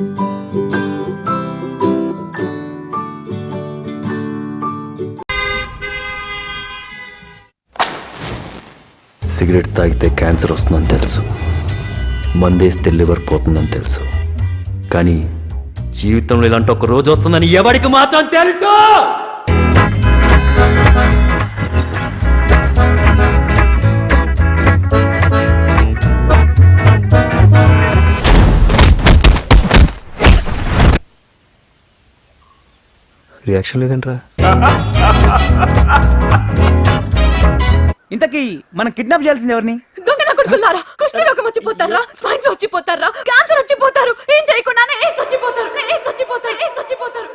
Cigarette తాగితే cancer వస్తుందని తెలుసు. మందేస్తే లివర్ పోతుందని తెలుసు. కానీ జీవితంలో ఇలాంటి ఒక రోజు వస్తుందని ఎవరికి మాత్రం తెలుసు! రియాక్షన్ లేదంట్రా. ఇంతకీ మనం కిడ్నాప్ చేయాల్సింది ఎవరిని? దొంగ నా కొడుకులారా? కుష్టి రోగం వచ్చిపోతారా? స్వైన్ ఫ్లూ వచ్చిపోతారా? క్యాన్సర్ వచ్చిపోతారు? ఏం చేయకుండానే ఏం చచ్చిపోతారు? ఏం చచ్చిపోతారు? ఏం చచ్చిపోతారు?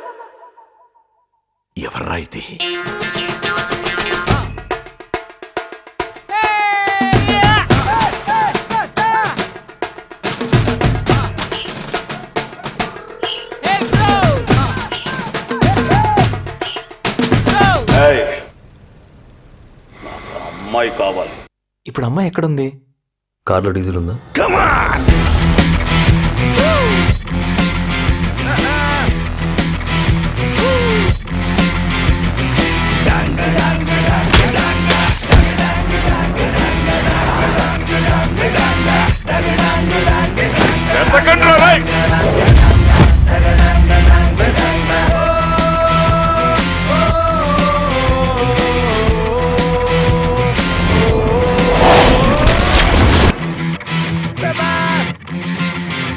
ఎవర్రా ఇది? అమ్మాయి కావాలి. ఇప్పుడు అమ్మాయి ఎక్కడుంది? కార్లో డీజిల్ ఉందా?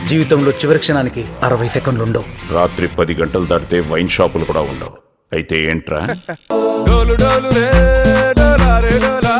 జీవితంలో చివరి క్షణానికి అరవై సెకండ్లు ఉండవు రాత్రి పది గంటలు దాటితే వైన్ షాపులు కూడా ఉండవు. అయితే ఏంట్రా? డోలు డోలు రే డోలారే డోలా.